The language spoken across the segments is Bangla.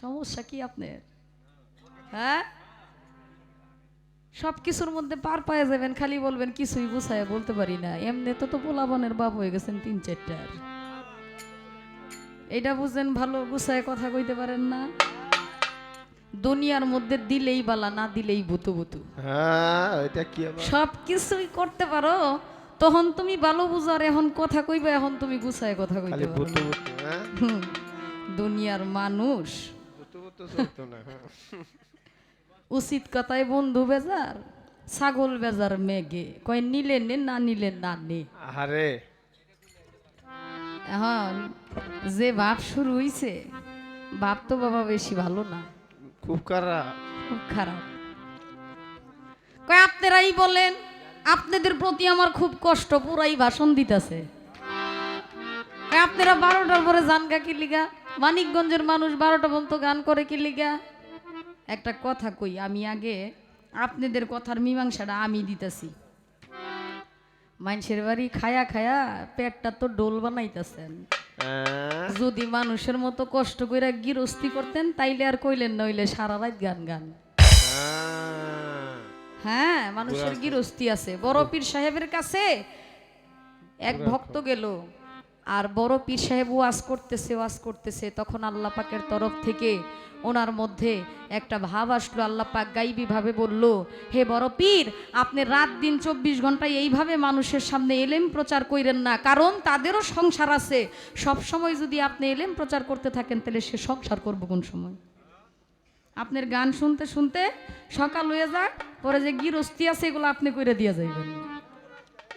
সমস্যা কি আপনার? হ্যাঁ? সব কিছুর মধ্যে পার পায়ে যাবেন খালি বলবেন কিছুই গুছায় বলতে পারি না। এমনি তো তো পোলাবনের বাপ হয়ে গেছেন তিন চারটার। এটা বুঝেন ভালো গুছায় কথা কইতে পারেন না। দুনিয়ার মধ্যে দিলেই বালা না দিলেই বুতু বুতু। হ্যাঁ সব কিছুই করতে পারো তখন তুমি ভালো বুঝার এখন কথা কইবে এখন তুমি গুছায় কথা কইতে পারো হ্যাঁ? দুনিয়ার মানুষ। চলতো না। উচিত কথায় বন্ধু বেজার ছাগল বেজার মেঘে। কয় নিলে নে না নিলে না নে। আরে এখন যে ভাব শুরু হইছে ভাব তো বাবা বেশি ভালো না। খুব কারা খুব খারাপ। কয় আপনারাই বলেন আপনাদের প্রতি আমার খুব কষ্ট পুরাই ভাষণ দিতেছে। আপনারা বারোটার পরে যান গা কি লিগা? মানিকগঞ্জের মানুষ বারোটা পর্যন্ত গান করে কি লিগা? একটা কথা কই আমি আগে আপনাদের কথার মীমাংসাটা আমি দিতেছি। মানুষের বাড়ি খায়া খায়া পেটটা তো ডোল বানাইতেছেন। হ্যাঁ, যদি মানুষের মতো কষ্ট করে গিরস্তি করতেন তাইলে আর কইলেন নইলে সারা রাত গান গান। হ্যাঁ। হ্যাঁ মানুষের গিরস্তি আছে। বড় পীর সাহেবের কাছে এক ভক্ত গেল। আর বড় পীর সাহেব ওয়াজ করতেছে ওয়াজ করতেছে। তখন আল্লাহ পাকের তরফ থেকে ওনার মধ্যে একটা ভাব আসলো। আল্লাহ পাক গাইবি ভাবে বলল, হে বড় পীর, আপনি রাত দিন চব্বিশ ঘন্টায় এইভাবে মানুষের সামনে এলেম প্রচার কইরেন না। কারণ তাদেরও সংসার আছে। সব সময় যদি আপনি এলেম প্রচার করতে থাকেন, তাহলে সে সংসার করব কোন সময়? আপনার গান শুনতে শুনতে সকাল হয়ে যাক পরে যে গিরস্তি আছে, এগুলো আপনি কইরা দিয়ে যাইবেন।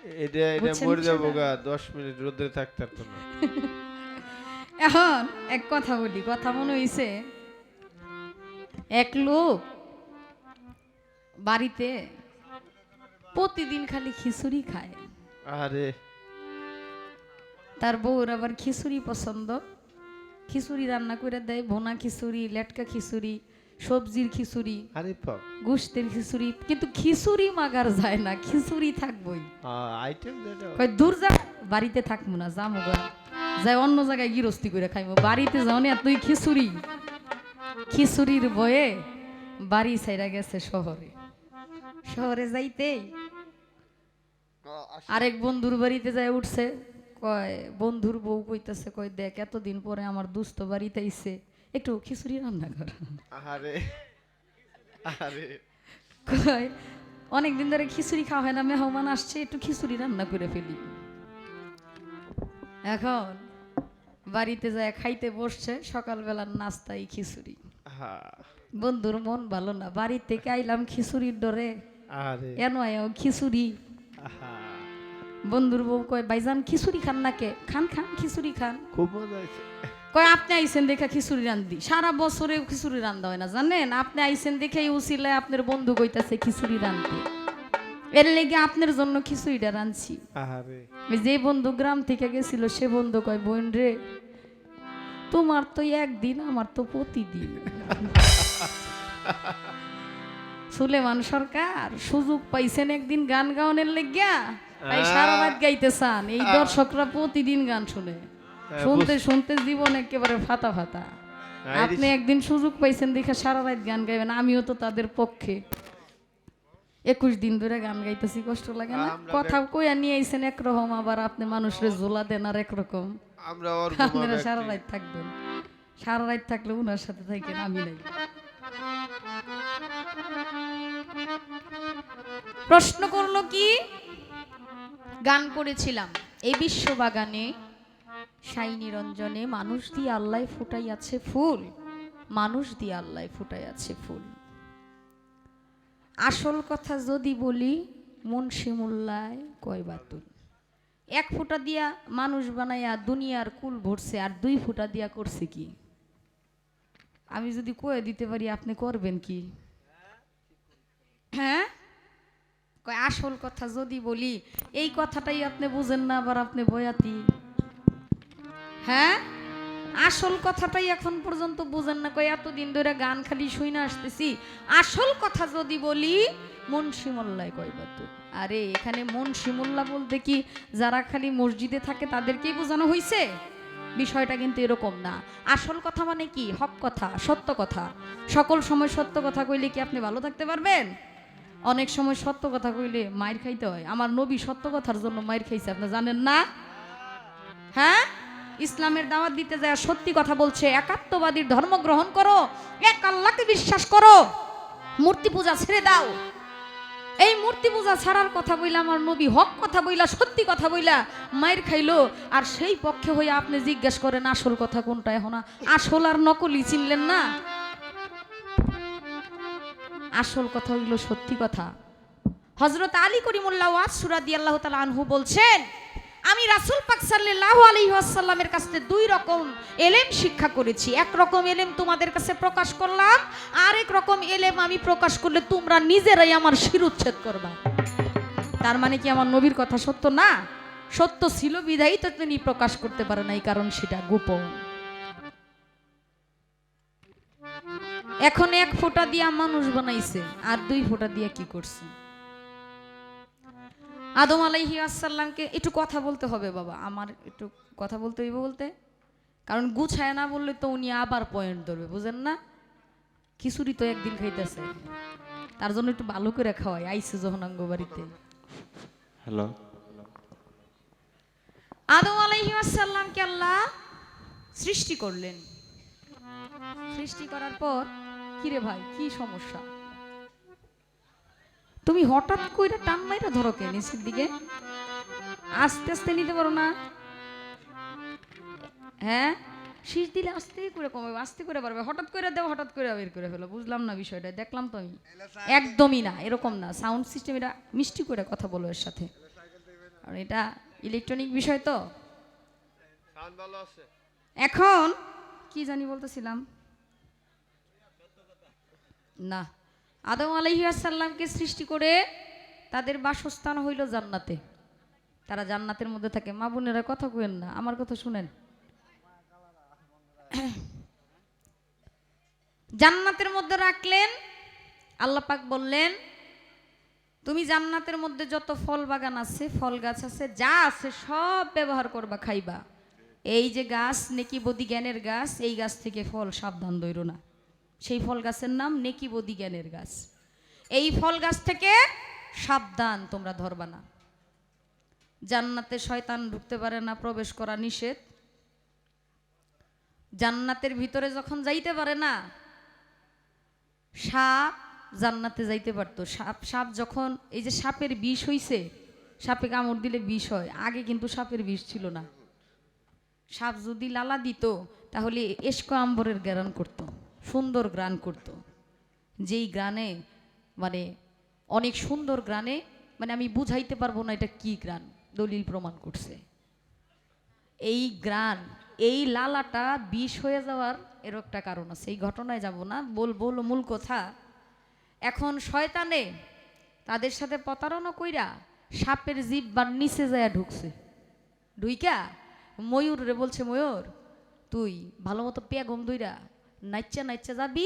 এটা এটা বুঝছেন মরে যাব বিষয়টা? গা দশ মিনিট রোদে থাকতে পারতো না। এখন এক কথা বলি কথা মনে হইছে এক লোক বাড়িতে প্রতিদিন খালি খিচুড়ি খায়। আরে। তার বউর আবার খিচুড়ি পছন্দ। খিচুড়ি রান্না করে দেয় ভোনা খিচুড়ি লেটকা খিচুড়ি। সবজির খিচুড়ি আরে পাপ গোষ্ঠের খিচুড়ি কিন্তু খিচুড়ি মাগার যায় না খিচুড়ি থাকবই। আইটেম দূর যা বাড়িতে থাকব না যাব গা। যাই অন্য জায়গায় গিরস্তি করে খাইবো বাড়িতে যাও না তুই খিচুড়ি। খিচুড়ির বয়ে বাড়ি ছাইরা গেছে শহরে। শহরে যাইতেই আরেক বন্ধুর বাড়িতে যায় উঠছে কয় বন্ধুর বউ কইতাছে কয় দেখ এতদিন পরে আমার দুস্থ বাড়িতে আইছে। একটু খিচুড়ি রান্না কর। আরে আরে কয় অনেকদিন ধরে খিচুড়ি খাওয়া হয় না মেহমান আসছে একটু খিচুড়ি রান্না করে ফেলি। এখন বাড়িতে যায় খাইতে বসছে সকালবেলার নাস্তাই খিচুড়ি। বন্ধুর মন ভালো না বাড়ি থেকে আইলাম খিচুড়ির ডরে। এন খিচুড়ি। বন্ধুর বউ কয় ভাইজান খিচুড়ি খান না কে? খান খান খিচুড়ি খান। খুব মজা কয় আপনি আইসেন দেখে খিচুড়ি রান্ধি সারা বছরে খিচুড়ি রান্ধা হয় না জানেন? আপনি আইসেন দেখে উচিলে আপনার বন্ধু কইতাছে খিচুড়ি রান্ধতে। এর লেগে আপনার জন্য খিচুড়িটা রাঁধছি। যে বন্ধু গ্রাম থেকে গেছিল সে বন্ধু কয় বোন রে তোমার তো একদিন আমার তো প্রতিদিন। সুলেমান সরকার সুযোগ পাইছেন একদিন গান গাওয়ানোর লেগিয়া। তাই সারা রাত গাইতে চান এই দর্শকরা প্রতিদিন গান শুনে। শুনতে শুনতে জীবন একেবারে ফাতা ফাতা। আপনি একদিন সুযোগ পাইছেন দেখে সারা রাত গান গাইবেন আমিও তো তাদের পক্ষে। একুশ দিন ধরে গান গাইতেছি কষ্ট লাগে না? কথা কইয়া নিয়ে আইছেন একরকম আবার আপনি মানুষের জোলা দেন আর একরকম। আপনারা সারা রাত থাকবেন। সারা রাত থাকলে উনার সাথে থাকেন আমি নাই। প্রশ্ন করল কি? গান করেছিলাম এই বিশ্ববাগানে সাই নিরঞ্জনে, মানুষ দিয়ে আল্লাহ ফুটাই আছে ফুল। মানুষ দিয়ে আল্লাহ ফুটাই আছে ফুল। আসল কথা যদি বলি মুন্সি মোল্লায় কয় বাতুল এক ফুটা দিয়া মানুষ বানাইয়া দুনিয়ার কুল ভরছে, আর দুই ফুটা দিয়া করছে কি? আমি যদি কয়ে দিতে পারি, আপনি করবেন কি? হ্যাঁ? কয়, আসল কথা যদি বলি, এই কথাটাই আপনি বুঝেন না, আবার আপনি বয়াতি। হ্যাঁ? আসল কথাটাই এখন পর্যন্ত বোঝেন না। কয় এতদিন ধরে গান খালি শুই না আসতেছি। আসল কথা যদি বলি মুন্সি মোল্লায় কয় বাতুল আরে, এখানে মুন্সি মোল্লা বলতে কি, যারা খালি মসজিদে থাকে তাদেরকেই বোঝানো হয়েছে বিষয়টা কিন্তু এরকম না। আসল কথা মানে কি? হক কথা, সত্য কথা। সকল সময় সত্য কথা কইলে কি আপনি ভালো থাকতে পারবেন? অনেক সময় সত্য কথা কইলে মায়ের খাইতে হয়। আমার নবী সত্য কথার জন্য মায়ের খাইছে, আপনি জানেন না? হ্যাঁ? ইসলামের দাওয়াত দিতে যায়, সত্যি কথা বলছে, একাত্মবাদীর ধর্ম গ্রহণ করো, এক আল্লাহকে বিশ্বাস করো, মূর্তি পূজা ছেড়ে দাও। এই মূর্তি পূজা ছাড়ার কথা বইলা, আমার নবী হক কথা বইলা, সত্যি কথা বইলা, মায়ের খাইলো, আর সেই পক্ষে হয়ে আপনি জিজ্ঞেস করেন, আসল কথা কোনটা এখন আসল আর নকলই চিনলেন না? আসল কথা হইল সত্যি কথা। হজরত আলী করিমুল্লাহ সুরাদি আল্লাহ তালা আনহু বলছেন আমি রাসুল পাক সাল্লাহ আলহিহাসাল্লামের কাছ থেকে দুই রকম এলেম শিক্ষা করেছি। এক রকম এলেম তোমাদের কাছে প্রকাশ করলাম আর এক রকম এলেম আমি প্রকাশ করলে তোমরা নিজেরাই আমার শিরুচ্ছেদ করবা। তার মানে কি আমার নবীর কথা সত্য না? সত্য ছিল বিধায়ী তো তিনি প্রকাশ করতে পারে নাই, কারণ সেটা গোপন। এখন এক ফোঁটা দিয়া মানুষ বানাইছে, আর দুই ফোঁটা দিয়া কি করছে? আদম আলাইহি আসসালামকে একটু কথা বলতে হবে বাবা আমার একটু কথা বলতে হইব বলতে। কারণ গুছায় না বললে তো উনি আবার পয়েন্ট ধরবে বুঝেন না? খিচুড়ি তো একদিন খাইতেছে। তার জন্য একটু ভালো করে খাওয়াই আইসে যখন আঙ্গ বাড়িতে। হ্যালো আদম আলাইহি আসসালামকে আল্লাহ সৃষ্টি করলেন। সৃষ্টি করার পর কিরে ভাই কি সমস্যা? তুমি হঠাৎ কইরা টান মাইরা ধরো কে নিচের দিকে? আস্তে আস্তে নিতে পারো না। হ্যাঁ? শীষ দিলে আস্তে করে কমাবে আস্তে করে পারবে হঠাৎ করে দেবো হঠাৎ করে বের করে ফেলো। বুঝলাম না বিষয়টা দেখলাম তো আমি। একদমই না এরকম না। সাউন্ড সিস্টেম এটা মিষ্টি করে কথা বলো এর সাথে। আর এটা ইলেকট্রনিক বিষয় তো। এখন কি জানি বলতেছিলাম? না। আদম আলহিয়াসাল্লামকে সৃষ্টি করে তাদের বাসস্থান হইল জান্নাতে। তারা জান্নাতের মধ্যে থাকে। মা বোনেরা কথা কইেন না, আমার কথা শুনেন। জান্নাতের মধ্যে রাখলেন, আল্লাহ পাক বললেন, তুমি জান্নাতের মধ্যে যত ফল বাগান আছে, ফল গাছ আছে, যা আছে সব ব্যবহার করবা, খাইবা। এই যে গাছ, নেকি বদি জ্ঞানের গাছ, এই গাছ থেকে ফল সাবধান দইর না। সেই ফল গাছের নাম নেকি বদি জ্ঞানের গাছ। এই ফল গাছ থেকে সাবধান তোমরা ধরবা না। জান্নাতে শয়তান ঢুকতে পারে না, প্রবেশ করা নিষেধ। জান্নাতের ভিতরে যখন যাইতে পারে না, সাপ জান্নাতে যাইতে পারতো। সাপ সাপ যখন, এই যে সাপের বিষ হইছে, সাপে কামড় দিলে বিষ হয়। আগে কিন্তু সাপের বিষ ছিল না। সাপ যদি লালা দিত, তাহলে এসকো আম্বরের গ্রান করত। সুন্দর গ্রান করত। যেই গ্রানে মানে অনেক সুন্দর গ্রানে মানে আমি বুঝাইতে পারব না এটা কি গ্রান দলিল প্রমাণ করছে। এই গ্রান এই লালাটা বিষ হয়ে যাওয়ার এর একটা কারণ আছে। এই ঘটনায় যাব না বল বল মূল কথা। এখন শয়তানে তাদের সাথে প্রতারণা কইরা সাপের জীব বা নিচে যায় ঢুকছে। ঢুইকা ময়ূর রে বলছে, ময়ূর, তুই ভালো মতো পেগম দইরা নাইচা নাইচা যাবি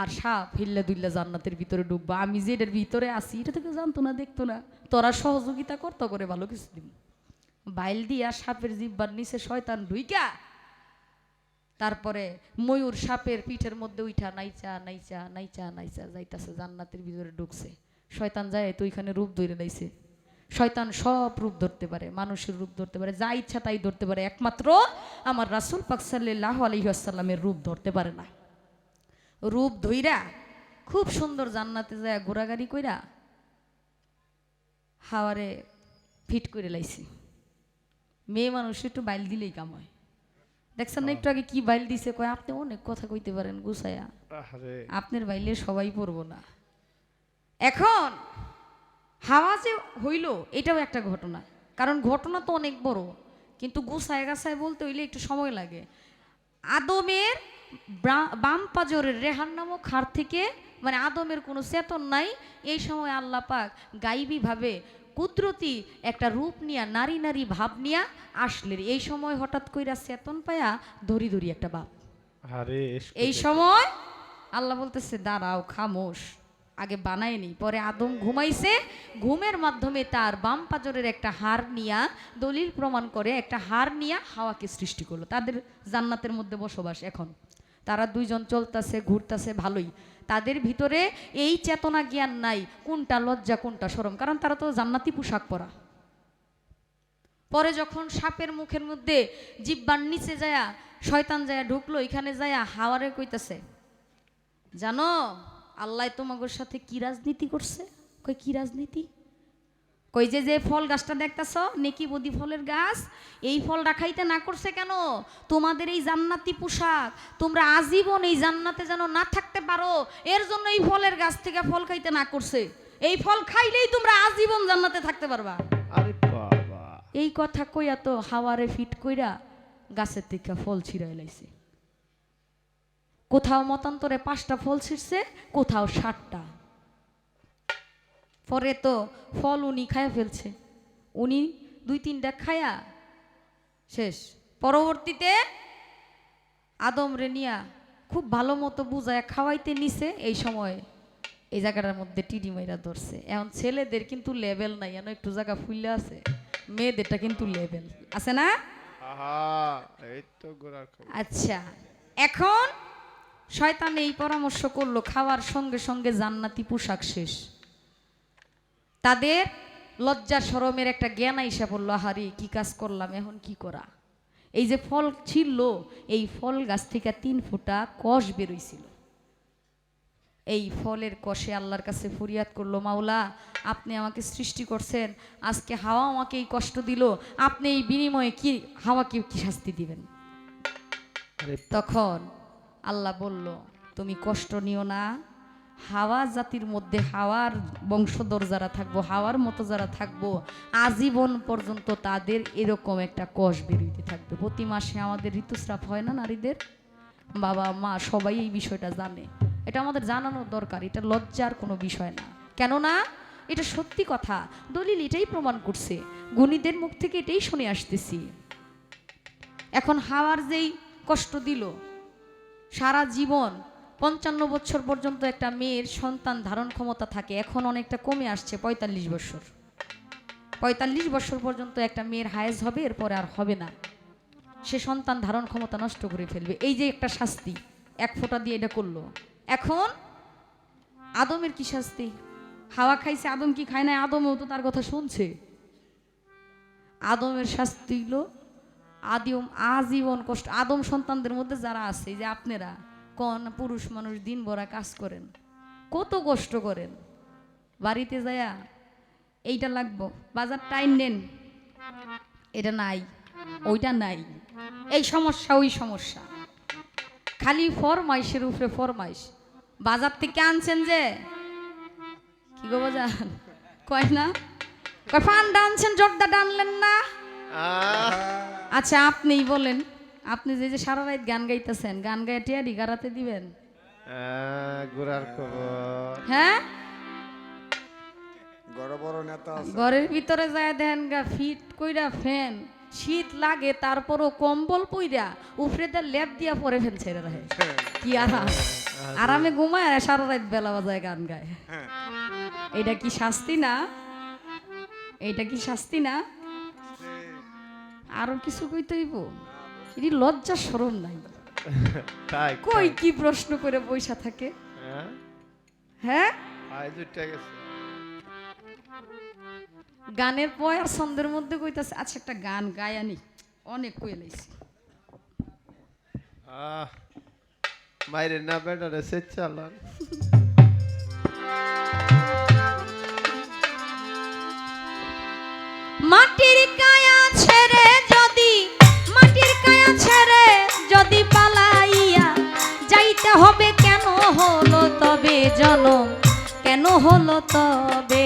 আর সাপ হিল্লা দুইল্লা জান্নাতের ভিতরে ডুববা আমি যে এটার ভিতরে আসি এটা থেকে জানতো না, দেখতো না। তোরা সহযোগিতা করতো করে ভালো কিছু দিন বাইল দিয়া সাপের জিব্বার নিচে শয়তান ঢুইকা, তারপরে ময়ূর সাপের পিঠের মধ্যে উঠা নাইচা নাইচা নাইচা নাইচা যাইতাছে, জান্নাতের ভিতরে ঢুকছে। শয়তান যায় তো ওইখানে রূপ ধরে লাইছে। শয়তান সব রূপ ধরতে পারে মানুষের রূপ ধরতে পারে যা ইচ্ছা তাই ধরতে পারে। একমাত্র আমার রাসুল পাক সাল্লাহ আলহিহাসাল্লামের রূপ ধরতে পারে না। রূপ ধইরা খুব সুন্দর জান্নাতে যায় ঘোরাগাড়ি কইরা হাওয়ারে ফিট করে লাইছি। মেয়ে মানুষ একটু বাইল দিলেই কাম হয়। দেখছেন না একটু আগে কি বাইল দিছে? কয় আপনি অনেক কথা কইতে পারেন গুছায়া। আপনার বাইলে সবাই পড়ব না। এখন হাওয়া যে হইল এটাও একটা ঘটনা। কারণ ঘটনা তো অনেক বড় কিন্তু গুছায় গাছায় বলতে হইলে একটু সময় লাগে। আদমের বাম পাজরের রেহান নামক হার থেকে মানে আদমের কোনো চেতন নাই এই সময় আল্লাহ পাক গাইবীভাবে কুদরতি একটা রূপ নিয়া নারী নারী ভাব নিয়া আসলেন। এই সময় হঠাৎ কইরা চেতন পায়া ধরি ধরি একটা বাপ। এই সময় আল্লাহ বলতেছে দাঁড়াও খামোশ। আগে বানায়নি পরে আদম ঘুমাইছে, ঘুমের মাধ্যমে তার বাম পাজরের একটা হার নিয়া দলিল প্রমাণ করে একটা হার নিয়া হাওয়াকে সৃষ্টি করল। তাদের জান্নাতের মধ্যে বসবাস এখন। তারা দুইজন চলতেছে, ঘুরতেছে, ভালোই। তাদের ভিতরে এই চেতনা জ্ঞান নাই, কোনটা লজ্জা, কোনটা সরম কারণ তারা তো জান্নাতি পোশাক পরা। পরে যখন সাপের মুখের মধ্যে জিব্বার নিচে যায়া, শয়তান যায়া ঢুকলো, এখানে যায়া হাওয়ারে কইতাছে, জানো আল্লাহ তোমাগোর সাথে কি রাজনীতি করছে? কই কি রাজনীতি? কই যে যে ফল গাছটা দেখতেছ নেকি বদি ফলের গাছ এই ফলটা খাইতে না করছে কেন? তোমাদের এই জান্নাতি পোশাক তোমরা আজীবন এই জান্নাতে যেন না থাকতে পারো এর জন্য এই ফলের গাছ থেকে ফল খাইতে না করছে। এই ফল খাইলেই তোমরা আজীবন জান্নাতে থাকতে পারবা। আরে বাবা। এই কথা কইয়া তো হাওয়ারে ফিট কইরা গাছের থেকে ফল ছিঁড়াই লাইছে। কোথাও মতান্তরে পাঁচটা ফল ছিঁড়ছে কোথাও ষাটটা পরে তো ফল উনি খায়া ফেলছে। উনি দুই তিনটা খায়া শেষ। পরবর্তীতে আদম রে নিয়া খুব ভালো মতো বুঝায় খাওয়াইতে নিছে এই সময়। এই জায়গাটার মধ্যে টিডি মাইরা ধরছে। এখন ছেলেদের কিন্তু লেভেল নাই এখন একটু জায়গা ফুললে আছে। মেয়েদেরটা কিন্তু লেভেল। আছে না? আচ্ছা এখন শয়তান এই পরামর্শ করল খাওয়ার সঙ্গে সঙ্গে জান্নাতি পোশাক শেষ। তাদের লজ্জা শরমের একটা জ্ঞান আইসা পড়ল আহারি কি কাজ করলাম এখন কি করা? এই যে ফল ছিল এই ফল গাছ থেকে তিন ফুটা কষ বেরোইছিল। এই ফলের কষে আল্লাহর কাছে ফরিয়াদ করল মাওলা আপনি আমাকে সৃষ্টি করছেন আজকে হাওয়া আমাকে এই কষ্ট দিল আপনি এই বিনিময়ে কি হাওয়াকে কি শাস্তি দিবেন? তখন আল্লাহ বলল, তুমি কষ্ট নিও না। হাওয়া জাতির মধ্যে হাওয়ার বংশধর যারা থাকব, হাওয়ার মতো যারা থাকব, আজীবন পর্যন্ত তাদের এরকম একটা কষ বেরোইতে থাকবে। প্রতি মাসে আমাদের ঋতুস্রাব হয় না নারীদের? বাবা, মা সবাই এই বিষয়টা জানে। এটা আমাদের জানানোর দরকার, এটা লজ্জার কোনো বিষয় না। কেননা, এটা সত্যি কথা। দলিল এটাই প্রমাণ করছে। গুণীদের মুখ থেকে এটাই শুনে আসতেছি। এখন হাওয়ার যেই কষ্ট দিল সারা জীবন পঞ্চান্ন বছর পর্যন্ত একটা মেয়ের সন্তান ধারণ ক্ষমতা থাকে, এখন অনেকটা কমে আসছে পঁয়তাল্লিশ বছর। পঁয়তাল্লিশ বছর পর্যন্ত একটা মেয়ের হায়েজ হবে, এরপরে আর হবে না। সে সন্তান ধারণ ক্ষমতা নষ্ট করে ফেলবে। এই যে একটা শাস্তি, এক ফোঁটা দিয়ে এটা করল। এখন আদমের কি শাস্তি? হাওয়া খাইছে, আদম কি খায় না আদমও তো তার কথা শুনছে। আদমের শাস্তি হলো আদিম, আজীবন কষ্ট, আদম সন্তানদের মধ্যে যারা আছে যে আপনারা, কোন, পুরুষ, মানুষ, দিন ভরা কাজ করেন, কত কষ্ট করেন। বাড়িতে যায়া এইটা লাগবো, বাজার টাইম নেন। এটা নাই, ওইটা নাই। এই সমস্যা, ওই সমস্যা। খালি ফরমাইশের উপরে ফরমাইশ। বাজার থেকে আনছেন যে, কি গো বাজার? কয় না? কয় ফান্ডা আনছেন জর্দাটা আনলেন না? আচ্ছা আপনিই বলেন। আপনি যে যে সারা রাত গান গাইতেছেন গান গায়ে টিয়ারি গারাতে দিবেন? আহ, খবর। হ্যাঁ? বড় বড় নেতা ঘরের ভিতরে যায় দেখেন গা ফিট কইরা ফ্যান শীত লাগে তারপরও কম্বল পইরা উপরে দিয়ে লেপ দিয়া পরে ফেন ছেড়ে রাখে কি আরাম। আরামে ঘুমায় সারা রাত বেলা বাজায় গান গায়। এটা কি শাস্তি না? এটা কি শাস্তি না? আরও কিছু কইতে হইব? এটি লজ্জা সরম নাই। তাই কই কি প্রশ্ন করে বইসা থাকে? হ্যাঁ? হ্যাঁ? গানের পয় আর ছন্দের মধ্যে কইতাছে আচ্ছা একটা গান গায় গায়ানি অনেক কই লাইছি। মাইরে না বেটারে সে চালান। মাটির কায়া ছেড়ে যাইতে হবে কেন হলো তবে জনম? কেন হলো তবে?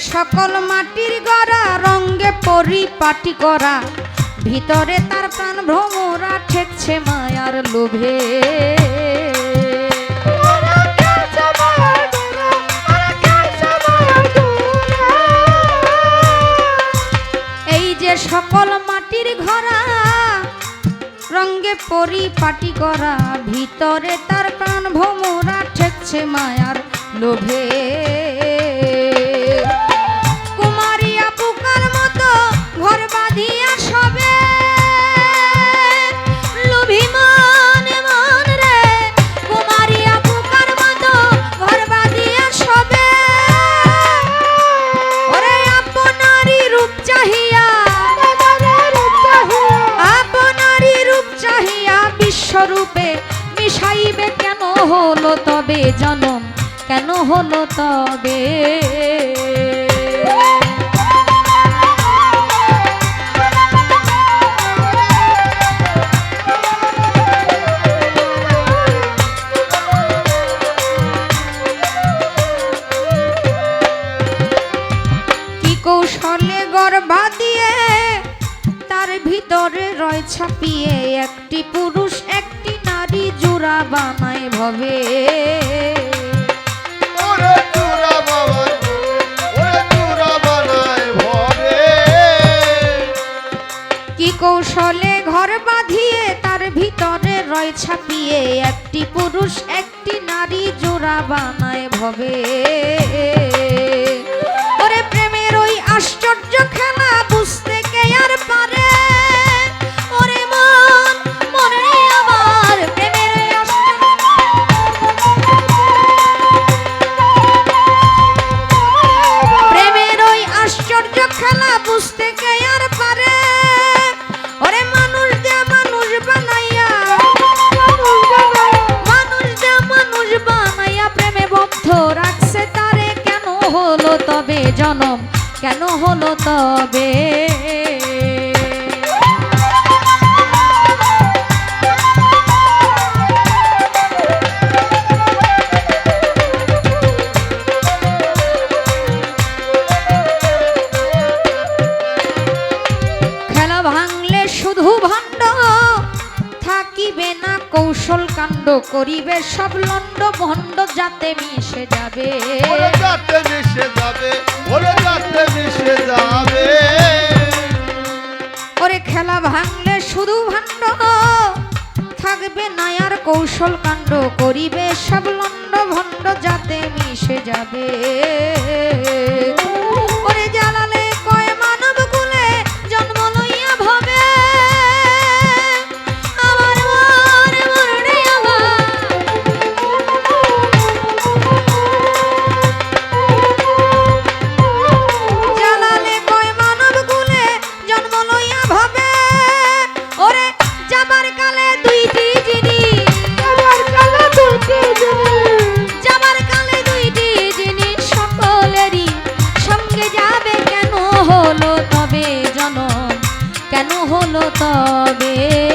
সকল মাটির গড়া, রঙ্গে পরিপাটি করা, ভিতরে তার প্রাণ ভ্রমরা ঠেকছে মায়ার লোভে। এই যে সকল মাটির ঘরা, রঙ্গে পরিপাটি করা, ভিতরে তার প্রাণ ভ্রমরা ঠেকছে মায়ার লোভে। গর্ভা দিয়ে তার ভিতরে রয় ছাপিয়ে একটি পুরুষ একটি নারী জোড়া বাবা বানায় ভবে। কি কৌশলে ঘর বাঁধিয়ে তার ভিতরে রয় ছাপিয়ে একটি পুরুষ একটি নারী জোড়া বানায় ভবে। করিবে সব লন্ড ভণ্ড যাতে মিশে যাবে। ওরে যাতে মিশে যাবে ওরে যাতে মিশে যাবে। ওরে খেলা ভাঙলে শুধু ভাণ্ড থাকবে না আর কৌশল কাণ্ড করিবে সব লন্ড ভণ্ড যাতে মিশে যাবে। হলো তবে